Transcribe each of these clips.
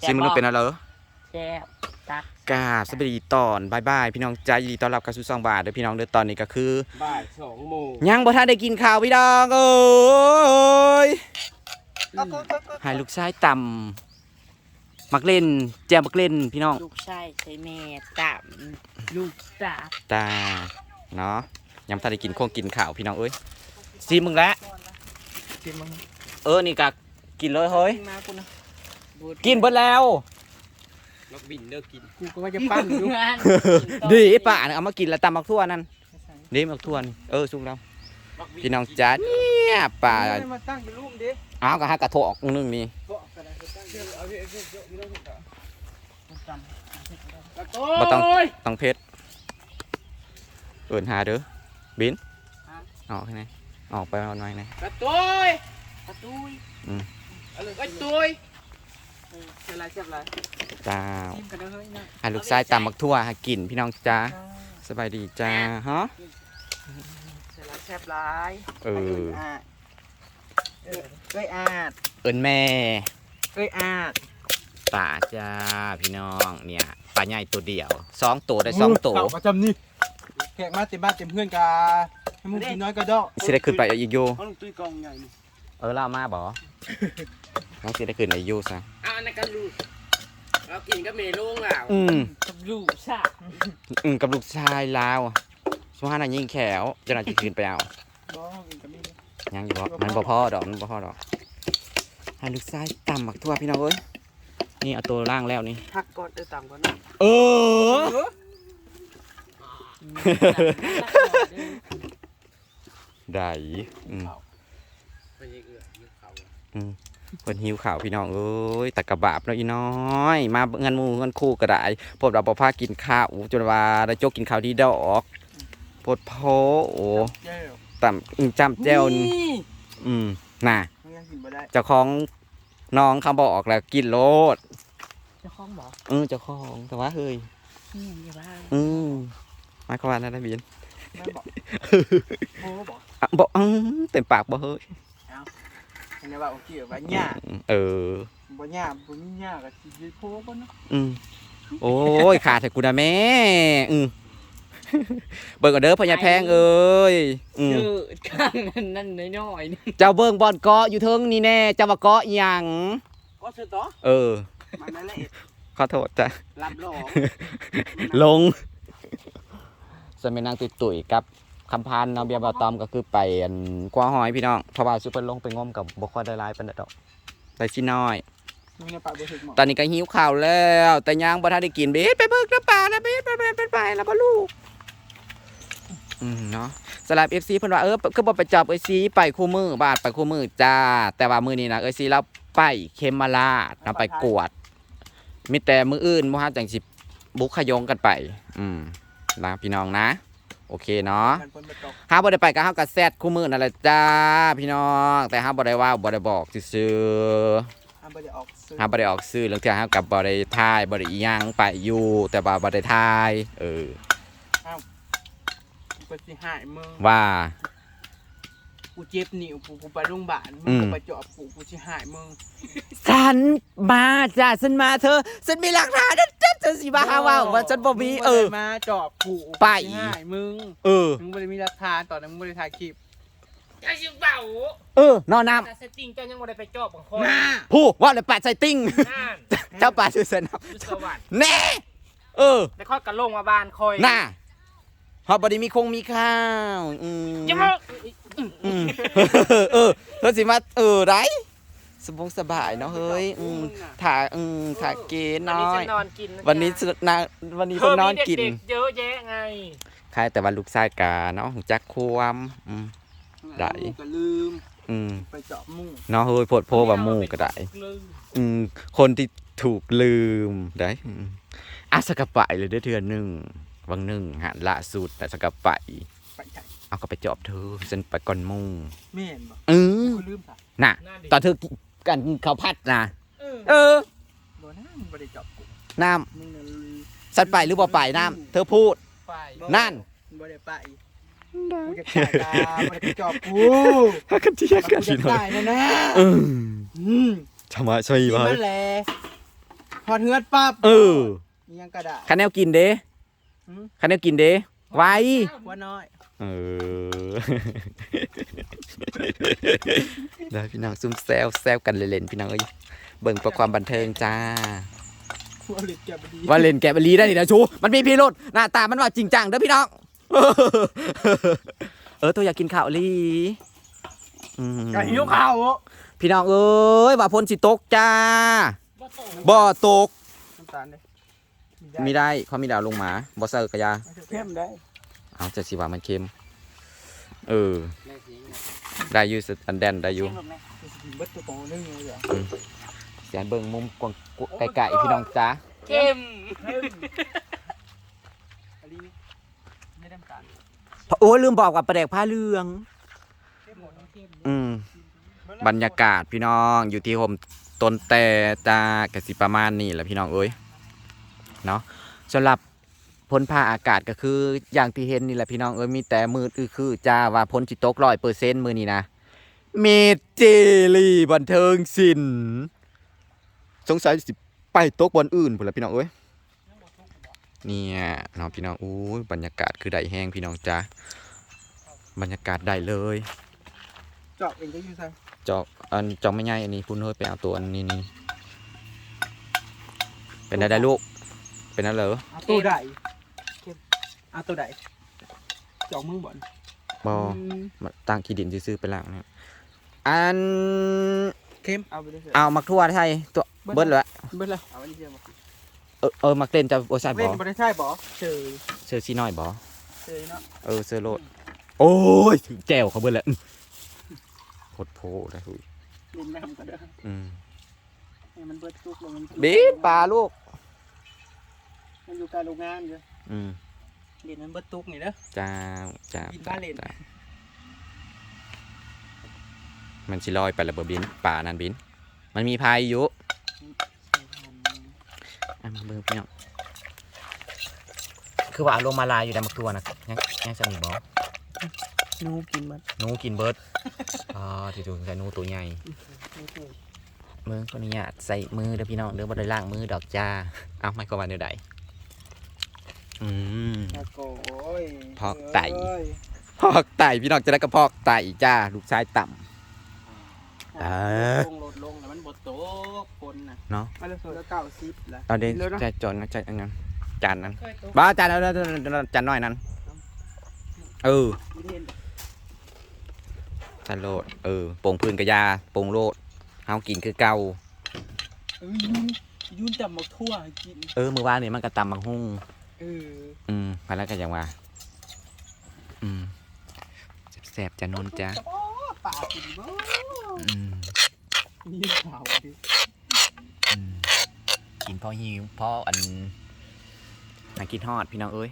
ซิมันเป็นอะไรเหรอแซ่บตักกราบสวัสดีตอนบายบายพี่น้องจ้ายินดีต้อนรับเข้าสู่ซองบาทเด้อพี่น้องเด้อตอนนี้ก็คือบ่ายสองโมงยังบ่ทันได้กินข้าวพี่น้องเอ้ยให้ลูกชายต่ำมักเล่น แจมมักเล่นพี่น้องลูกชายใช้แม่ต่ำลูกตาตาเนาะยังบ่ทันได้กินโคงกินข้าวพี่น้องเอ้ยซีมึงละกินมั้งเออนี่ก็กินเลยเฮ้ยมาคุณนะ กินเบิดแล้วนักบินเลิกกินกูก็ว่าจะปั้นอยู่งานดีป่ะเอามากินแล้วตำมักทั่วนั่นดีมักทั่วนี่เออสุกแล้วพี่น้องจ้าเนี่ยป่าไม่มาตั้งเป็นรูปดิอ้าวก็ฮักกระโถออกนึงนี่เกาะกระดาษตั้งเดี๋ยวเอาพี่เอาพี่เอาพี่เอาพี่กระโตบ่ต้องยต้องเพชรเอินหาเด้อบินออกให้ไหนออกไปเอาหน่อยไหนกระโตยประตูยอะไรกระโตย เสียไรเสียไรจ้าทีมกันเฮ้ยนะหาลูกชายตำมักทั่วหากินพี่น้องจ้าสบายดีจ้าฮะเสียไรเสียไรเออเอ้ยอาดเอินแม่เอ้ยอาดป่าจ้าพี่น้องเนี่ยป่าใหญ่ตัวเดียวสองตัวได้สองตัวเก่าประจำนี่แขกมาเต็มบ้านเต็มเพื่อนกาให้มึงกินน้อยก็ดอกสิได้ขึ้นไปอีกอยู่เขาลงตุ้ยกองใหญ่นี่เออเล่ามาบ่ น้องสิได้ขึ้นอีกอยู่ซะเอาอันนั้นก็ลูกเรากินก็เมลุงแล้วอืม กับลูกชายอืมกับลูกชายลาวสุฮาน่ะยิงแขวเจะน่าจะขึ้นไปเอาบ้องกินกับมียังอยู่บ่มันบ่พอดอกมันบ่พอดอกให้ลูกชายตำมักทั่วพี่น้องเอ้ยนี่เอาตัวล่างแล้วนี่ พักก่อนเออต่ำก่อนนะเออ ได้อืมไปยังเอื้อยังเขา เพิ่นหิวข่าวพี่น้องเอ้ยตะกะบาบเนาะอีน้อย มาเงินหมู่เงินคู่ก็ได้พวกเราบ่พากินข้าวจนว่าได้จกกินข้าวดีดอกโพดโพโอ้เจ้าต่ำอืมจำแจ้วนี่อืมน่ะมึงยังกินบ่ได้เจ้าของน้องเขาบอกแล้วกินโลดเจ้าของบอกเออเจ้าของแต่ว่าเฮ้ยนี่ยังอยู่บ้านอืมหมายความว่าอะไรนะบินแม่บอกโอ้บอกอะบอกอืมเต็มปากบ่เฮ้ย อันนี้ว่าโอเคว่าหญ้าเออบ่หญ้าบ่มีหญ้าก็สิได้โพบ่เนาะอืมโอ้ยขาดแต่กูนะแม่อืมเบิ่งก่อนเด้อพญาแพงเอ้ยอืมเดือดข้างนั้นนั่นน้อยๆนี่เจ้าเบิ่งบอลเกาะอยู่เทิงนี่แน่เจ้าว่าเกาะอีหยังก็เสร็จต่อเออมันนั่นแหละขอโทษจ้ะรับรองลงสมัยนางตุยตุยๆกับ คำพันเนาเบียร์บาตอมก็คือไปอันกว่าหอยพี่น้องเพราะว่าซุปเปอร์ลงไปงมกับบ่ค่อยได้หลายปานใดดอกได้สิน้อยมึงเนี่ยตอนนี้ก็หิวข้าวแล้ว แต่ยังบ่ทันได้กินเบสไปเบิกน้ำปลานะเบสไปไปไปไปแล้วบ่ลูกอืมเนาะสำหรับ FC เพิ่นว่าเออคือบ่ไปจับเอ้ยซีไปคู่มือบาทไปคู่มือจ้า แต่ว่ามื้อนี้นะเอ้ยซีเราไปเขมราชนำไปกวด มีแต่มืออื่นบ่ฮั่นจังสิบุกขยงกันไป อืมนะพี่น้องนะ โอเคเนาะมันคนบ่ตกห้าบ่ได้ไปก็เฮาก็แซดคู่มือนั่นแหละจ้าพี่น้อง แต่ห้าบ่ได้ว่าบ่ได้บอกซื่อๆห้ามบ่ได้ออกสื่อฮาบ่ได้ออกซื้อเรื่องที่ฮากับบ่ได้ทายบ่ได้อีหยังไปอยู่ แต่ว่าบ่ได้ทายเออกูก็สิหายมึงว่า กูเจ็บนิ้วกูกูไปโรงพยาบาลมึอืงม ก็ไปเจาะกูกูสิหายมึงฉันมาจ้ะฉันมาเธอ ฉันมีหลักฐานนะ จะฉันสิมาหาว่าว่าฉันบ่มีเออมึงบ่ได้มาจาะกูไปกูสิหายมึงเออ มึงบ่ได้มีหลักฐานตอนนั้นมึงบ่ได้ถ่ายคลิปไอ้ชิบเป่าเออนอนน้แต่สติงเจ้ายังไม่ได้ไปจอบบางคนำผู้ว่าเลยปาดใส่ติ้งนั่นเจ้าปาดชื่อเสนอยู่สวรรค์แน่เออ แต่ค่อยกระลงมาบ้านคอยน่าเฮาบ่ได้มีคงมีข้าวอืม ยังมาอืมเออเธอสิมาเออไร สบงสบายเนาะเฮ้ยอืมถ่าอืมถ่าเกณฑ์วันน้นี้อฉัยนนอนกินะวันนี้จ๊ะนะวันนี้เธเพิ่อนนมีอนกินเด็กๆเยอะแยะไงใครแต่ว่าลูกชายกาเนาะจักความอืมได้กูก็ลืมอืมไปเจาะหมูเนาะเฮ้ยโพดโพว่าหมู่ก็ได้อืมคนที่ถูกลืมได้อืมอะสกะไปเลยเด้อเทือนหนึ่งวังหนึ่งฮะล่าสุดแต่สกะไปไปใช่เอาก็ไปจอบเธอฉันไปก่อนหมู่แม่นบ่เออกูลืมค่ะน่ะนั่นดิตอนเธอ กินกันข้าวผัดนะเออเออบ่นะมึงบ่ได้เจาะกูน้มึงน่ะลืมำฉันไปหรือบ่ไปน้ำเธอพูด ไปนั่นมึงบ่ได้ไปกูจะจ่ายตาบ่ได้ไปเจาะกูฮักกันเทียกูกันจะทีหน่อจ่ายยนะนะเอออืมทำไมใช่กินไหมมันแหละพอดเฮือนปั๊บเออมียังกระดาษ คันแนวกินเด้หืม คันแนวกินเด้ไว้หัวน้อย เออ ได้พี่น้องซุ่มแซวแซวกันเล่นๆพี่น้องเอ้ยเบิ่งเพื่อความบันเทิงจ้าหัวเหล็กแกบดีว่าเล่นแกะบลีได้นี่นะชู มันมีพิรุษหน้าตามันว่าจริงจังเด้อพี่น้อง เออตัวอยากกินข้าวอีหลีอืมไก่หิวข้าวพี่น้องเอ้ยว่าพ้นสิตกจ้า บ่ตก น้ำตาลเลยมีได้เขามีดาวลงมาบ่เซอร์กะยา เข้มได้ เอาจะสิว่ามันเค็ม เออ ได้อยู่สอันแดนได้อยู่เบิดตัวโตนึงเลยเหรอเสียนเบิ่งมุมกว้างไกลๆพี่น้องจ้าเข้มอันนี้ไม่ได้น้ำตาลโอ้ยลืมบอกว่าประแดกผ้าเหลืองเข้มหมดเข้มอืม บรรยากาศพี่น้องอยู่ที่โฮมต้นแต่จ้ากสิประมาณนี้แหละพี่น้องเอ้ย เนาะสำหรับ พ้นผ้าอากาศก็คืออย่างที่เห็นนี่แหละพี่น้องเอ้ยมีแต่มืดอือคือจ้าว่าพ้นจิตกร้อยเปอร์เซ็นต์มือนี้นะเมเจลีบันเทิงศิลป์สงสัยสิไปตกบนอื่นพุ่นละพี่น้องเอ้ยเนี่ยเนาะพี่น้องอู้ยบรรยากาศคือได้แห้งพี่น้องจ้าบรรยากาศได้เลยเจาะเองก็อยู่ใส่จอกอันจอกไม่ง่ายอันนี้พุ่นเฮ้ยไปเอาตัวอันนี้นี่เป็นอะไรลูกเป็นอะไรเหรอเอาตัวใดเข้ม เอาตัวใดเจาะมึงบ่อนบอมาตั้งขี้ดินซื้อๆไปแล้วเนี่ยอันเข้มเอาไปเลยเอามักทั่วไทยตัวเบิ้ลเลยเบิดเลยเอาอันนี้เดียวบ่เออเออมักเล่นจะโอซายบเล่อนบ่ได้ใช่บ่เชยเสื้อซีน้อยบอเชยเนาะเออเสื้อโลดโอ้ยถึงแจวเขาเบิ้ลแล้วอื้อโคตรโพได้ทุยลินน้ำก็เด้ออืมให้มันเบิดทุกลงมันบีดปลาลูกมันอยู่การโรงงานอยู่อืม เรียนมันเบิดตุกนี่เด้อจ้าจ้าบินบ้านเล่นจ้ามันสิลอยไปแล้วบ่บินป่านั่นบิน มันมีพายอยู่อะมาเบิ่งพี่น้องคือว่าลงมาลายอยู่ในมักตัวนะยังยังจะมีบอหนูกินมันหนูกินเบิร์ดอ๋อที่ถูกใส่หนูตัวใหญ่มือคนนี้อะใส่มือเด้อพี่น้องเด้อบ่ได้ล้างมือดอกจ้า เอาไม่ก็ว่าเดี๋ยวใด อืม โอ้โหยพอกไตเอ้ยพอกไตพี่น้องจะได้กระพอกไตจ้าลูกชายต่ำเออลงลดลงแล้วมันบดโตกคนน่ะเนาะมาเลยแล้วเก้าสิบละเอาเดี๋ยวเร็วนะใจจนนะใจอันนั้นจานนั้นบ้าจานเอาเอาเอาเอาจานน้อยนั้น เอออีเทนจานโลดเออโป่งพื้นกระยาโป่งโลดเฮากินคือเก่าเอ้ยยุ่นยุ่นจับหมกทั่วให้กินเออมือวานนี่มันก็ตำบักหุ่ง เอออืมมาแล้วก็ยังว่าอืมแสบๆจะนนจ้ะโอ้ป่ากินบ่อืมนี่เผาดิอืมกินพอหิวพออันนักกินฮอดพี่น้องเอ้ย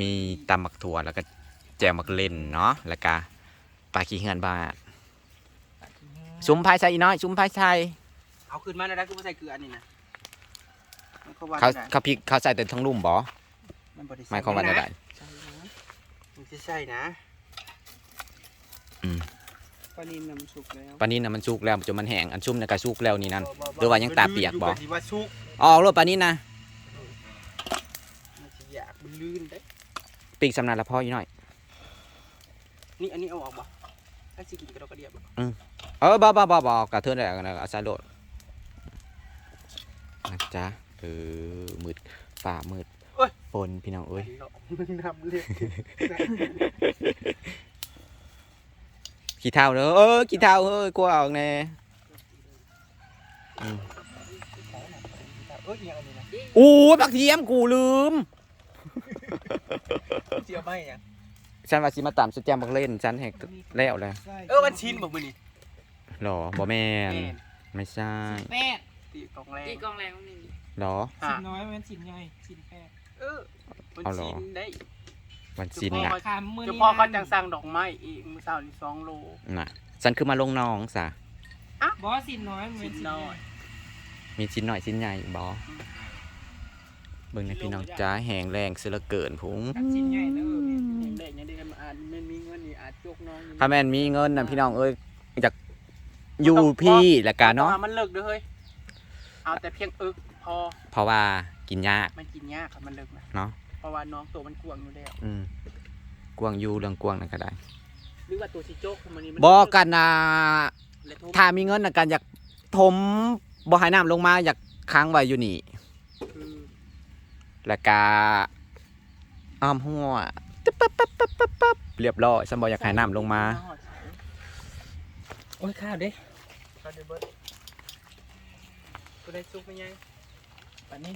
มีตำมักถั่วแล้วก็แจวมักเล่นเนาะแล้วก็ปลาขี้เหือนบาทซุ้มพายใส่อีน้อยซุ้มพายใส่เอาขึ้นมาได้ได้คือบ่ใส่เกลืออันนี้นะ มันก็ว่าเขาได้เขาพริกเขาใส่แต่ทั้งลุ่มบ่มันบ่ได้ใส่หมายความว่าได้ ใส่นะมันสิใส่นะอืม ปลานินน้ำสุกแล้วปลานี้นะมันสุกแล้วจนมันแห้งอันชุ่มนะก็สุกแล้วนี่นั่น หรือว่ายังตาเปียกบ่มันสิว่าสุกอ๋อรถปลานี้นะมันสิอยากมันลื่นได้ ปีกสำนักละพ่ออีน้อย นี่อันนี้เอาออกบ่ถ้าสิกินกระดกกระเดียบบ่เออบ่บ่บ่บ่กระเทือนได้กันนะอาซาโดดนะจ๊ะ เออมืดฝ่ามืดฝนพี่น้องเอ้ยมันนำเลือดขี้เท่าเด้อเออขี้เท่าเฮ้ยกลัวออกแน่อืมเอ้ยยังอันนี้นะอู้บักเทียมกูลืม เจียวไม่ยังฉันว่าสิมาตามสแจมบักเล่นฉันแหกแล้วเลยเออมันชิ้นบ่มื้อนี้หรอบ่แม่นแม่นไม่ใช่แป้งตีกองแรงตีกองแรงนี่ หรอ อะชิ้นน้อยมันชิ้นใหญ่ชิ้นแป้งเออมันเอาเหรอ ชิ้นได้วันซินพ่อน่ะเขาคำมือเจ้านี้พ่อเขาจังสั่งดอกไม้อีกมื้อเช้านี่สองโล น่ะ ฉันคือมาลงน้องซะบอสชิ้นน้อยมันเป็นชิ้นชิ้นน้น้ออยยมีชิ้นหน่อยชิ้นใหญ่บ่เบิ่งในพี่น้องจ้าแหงแรงเสือเหลือเกินพุงชิ้นใหญ่เด้อยังได้ยังได้กันมาอ่านมันมีเงินนี่อาจยกน้องอยู่ถ้าแม่นมีเงินน่ะพี่น้องเอ้ยอยากอยู่พี่แล้วกันเนาะมันเลิกเด้อเฮ้ยเอาแต่เพียงอึก พอเพราะว่ากินยากมันกินยากครับมันเลิกนะเนาะเพราะว่าน้องตัวมันกวางอยู่แล้วอืมกวางอยู่เรื่องกวางนั่นก็ได้หรือว่าตัวสิโจ๊กมันนี่มันบอกกันนะและทุบถ้ามีเงินนะกันอยากถมบ่ให้น้ำลงมาอยากค้างไว้อยู่นี่ คือแล้วก็อ้อมหัวตึ๊บปั๊บปั๊บปั๊บปั๊บปั๊บเรียบร้อยฉันบอกอยากให้น้ำลงมา โอ้ยข้าวเด้ก็เดี๋ยวเบิดตัวได้ซุกไหมยัง ปันนี้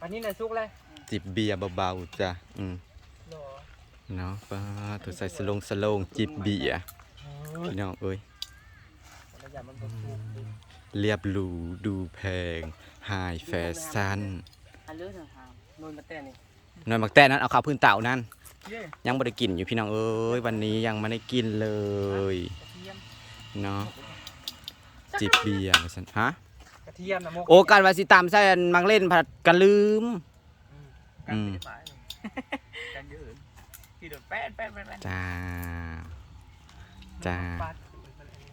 ปันนี้น่ะซุกเลยจิบเบียร์เบาๆจ้ะอืมหรอเนาะป้าตัวใส่สลงสลงจิบเบียร์พี่น้องเอ้ยระยะมันบ่ซุกดิเรียบหรูดูแพงไฮแฟชั่นอันเลือดนะครับนนมาแต่นี่นอนหมักแต่นั้นเอาข้าวพื้นเต่านั่น เย้ยังไม่ได้กินอยู่พี่น้องเอ้ยวันนี้ยังไม่ได้กินเลย กระเทียม เนาะจิบเบียร์ว่าซั่นฮะกระ เทียมนะมุกโอ้การว่าสิตามใส่อันมังเล่นผัดกันลืม กันไม่ได้ไปกันเยอะที่โดนแป้นแป้นแป้นแป้นจ้าจ้า ปาดขืนมันอันนี้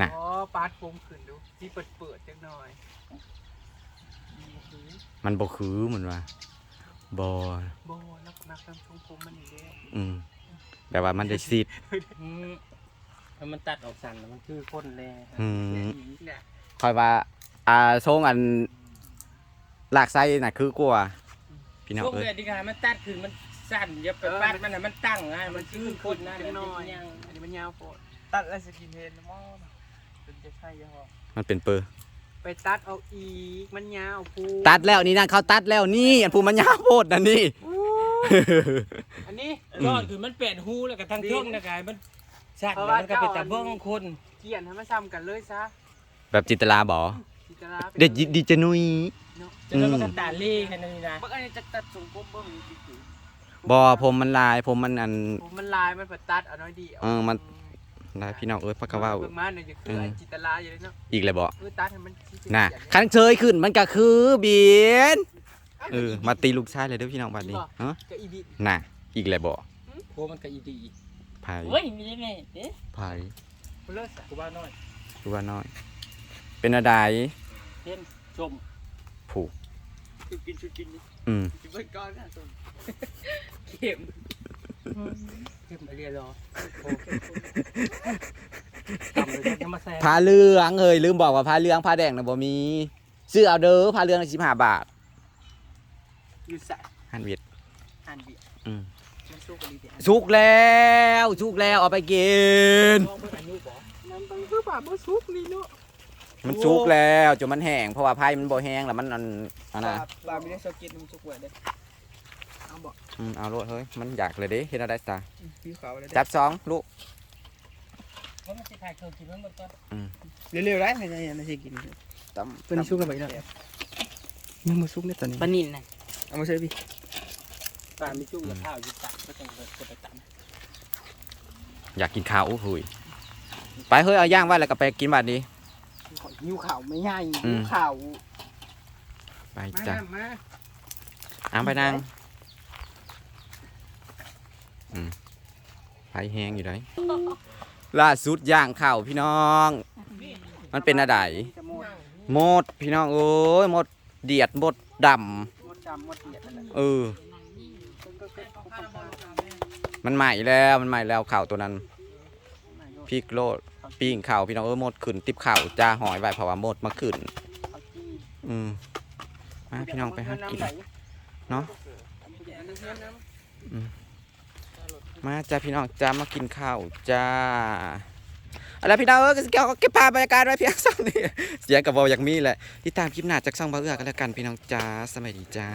น่ะ อ๋อปาดโค้งขืนดูที่เปิดเปิดๆจังหน่อยอืมคือมันบ่คือเหมือนว่าบ่โบนักนักทำทรงผมมันนี่เด้อืมแบบว่ามันได้ซีดอืมถ้ามันตัดออกสั่นแล้วมันคือคนแลอืม เนี่ย คอยว่าอ่าทรงอันลากไส้น่ะคือกลัวาพี่น้องพวกเอ้ย เดือดดีค่ะมันตัดขึ้นมันสั่นอย่าไปปัดมันน่ะมันตั้งไงมันคือคนนะจังหน่อยยังอันนี้มันยาวโพดตัดแล้วสกินเฮดนะมอเป็นจะใช่ยังหรอมันเป็นเปอร์ไปตัดเอาอีกมันยาวพูตัดแล้วนี่นั่นเขาตัดแล้วนี่ อันผู้มันยาวโพดนั่นนี่ อันนี้ ยอดคือมันเปลี่ยนหูแล้วก็ทั้งช่วงนะกายมันสั่นเพราะแล้วว่ามันก็เป็นตาเจ้าเบ้องคนเกี่ยนให้มันซ้ำกันเลยซะ แบบจินตลาบอพิจารณาเด็ดดีเจนุยจะแล้วมันก็ตาเล่แค่นั้นนี่นะเมื่ออันนี้จะตัดทรงผมเบิ้งจริงบอผมมันลายผมมันอันผมมันลายมันปัดตัดเอาน้อยดีเออมันลายพี่น้องเอ้ยพักกะว่าเบิ่งมาเนี่ยจะคือไอ้จิตรลาอยู่เลยเนาะอีกเลยบอเออตัดให้มันชี้ๆน่ะเขียคันเชยขึ้นมันก็คือเบียนเออมาตีลูกชายเลยเด้อพี่น้องบัดนี้ฮะก็อีบิน่ะอีกเลยบอโคมันก็อีดีไผ่เฮ้ยมีได้ไหมเอ๊ะไผ่มันเลิศอะกูว่าน้อยคือว่าน้อย เป็นอะไรเห็นชมผูกชุดกินชุดกินนี่อืมชุดเบิ่งก่อนนะส้มเข้มเข้มไปเรียนรอโอ้ทำเลยจะมาแซงผ้าเหลืองเอ้ยลืมบอกว่าผ้าเหลืองผ้าแดงนะบ่มีซื้อเอาเด้อผ้าเหลืองสิบห้าบาทอยู่ใส่ฮันเวียดหันเบียร์อืมมันสู้กันดีเดียวสุกแล้วสุกแล้วเอาไปกินมองเพื่อนอายุบ่น้ำตังคือป่าบ่ซุกนี่เนาะ มันสุกแล้วจนมันแห้งเพราะว่าไผ่มันบ่แห้งแล้วมันอันอันน่ะป่าไม่ได้สกินมันซุกไว้เด้เอาบ่อืมเอาโลดเฮ้ยมันอยากเลยเด้เฮ็ดอะไรซะผิวขาวเลยจับสองลูกว่ามันจะขายเครื่องกินมันหมดก่อนเร็วๆได้ไม่ใช่ไม่ใช่กินตํตัวนี้ซุกแล้วไปแล้วยังบ่ซุกเนี่ยตอนนี้ปานินน่ะเอามาใส่พี่ปลาไม่จุ่มกับข้าวอยู่ตักก็ต้องจะไปตักอยากกินข้าวโอ้โหยไปเฮ้ยเอาย่างไว้แล้วก็ไปกินบัดนี้ หิวข่าวไม่ง่ายอืหิมวข่าวไปมาจ้ะมาอ้ามไปนั่งอืมไผ่แห้งอยู่ไหนล่าสุดย่างข้าวพี่น้อง มันเป็นอะไรจะหมดหมดพี่น้องเอ้ยหมดเดียดหมดดหมดจำหมดเดียดนั่นแหละำเออ มันใหม่แล้วมันใหม่แล้วข่าวตัวนั้น พริกโลดปิ้งข่าวพี่น้องเออหมดขึ้นติบข่าวจ้าหอยไว้เพราะว่าหมดมาขึ้น อืมมาพี่น้องไปหากินเนาะมาจ้าพี่น้องจ้ามากินข้าวจ้าอะไรพี่น้องเออก็เก็บเก็บภาพบรรยากาศไว้เพียงสั่งนี่เสียงกับบออยากมีแหละที่ตามคลิปหน้าจากช่องบ่าเอื้อกันแล้วกันพี่น้องจ้าสวัสดีจ้า